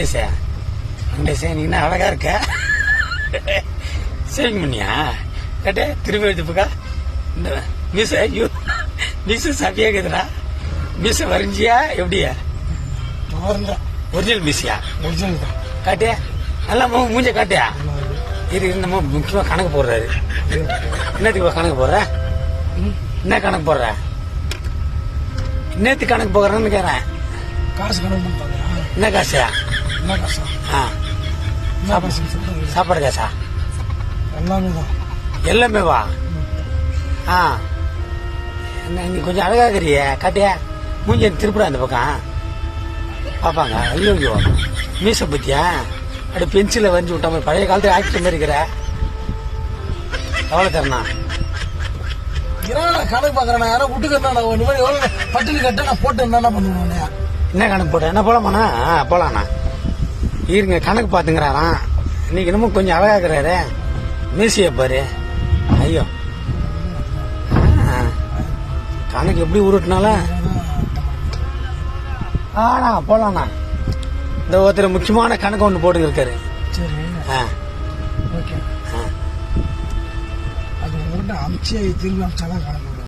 வெங்கடேஷா வெங்கடேஷா நீ என்ன அழகா இருக்க? சேவிங் பண்ணியா? கேட்டே திரும்பி வச்சுப்பக்கா? இந்த மீச ஐயோ மீச சபியா இருக்குதுடா மீச வரைஞ்சியா எப்படியா? ஒரிஜினல் மீசியா ஒரிஜினல் தான். காட்டியா? நல்லா மூஞ்ச காட்டியா? இரு, நம்ம முக்கியமா கணக்கு போடுறாரு. என்னத்துக்கு கணக்கு போடுற? என்ன கணக்கு போடுற? என்னத்துக்கு கணக்கு போடுறேன்னு கேறேன் காசு கணக்கு என்ன காசா? ஆ சாப்பாடு காசா எல்லாமே தான் எல்லாமே வா. ஆ. என்ன நீ கொஞ்சம் அழகா இருக்கிறியே. காட்டியா? மூஞ்சி திருப்பிடா அந்த பக்கம். பாப்பாங்க ஐயோ ஐயோ. மீச பத்தியா? அப்படி பென்சில வரைஞ்சி விட்ட மாதிரி பழைய காலத்துல ஆக்டர் மாதிரி இருக்கிற. எவ்வளோ தரணா கணக்கு பார்க்கறேன்? யாரோ விட்டுக்கிறேன் நான் இந்த மாதிரி எவ்வளவு பட்டினி கட்ட நான் போட்டு என்ன பண்ணுவேன்? என்ன கணக்கு போட்ட என்ன போலாமாண்ணா? ஆ போலாண்ணா. இருங்க கணக்கு பார்த்துங்கிறாராம். இன்னைக்கு இன்னமும் கொஞ்சம் அழகா இருக்கிறாரு மீசிய பாரு. ஐயோ. கணக்கு எப்படி உருட்டினாலும் ஆண்ணா போலாண்ணா இந்த ஒருத்தர் முக்கியமான கணக்கு ஒன்று போட்டு இருக்காரு சரி. ஆ. ஓகே. ஆ. அது உங்கள்கிட்ட அமிச்சு திரும்பி அமிச்சாதான் கணக்கு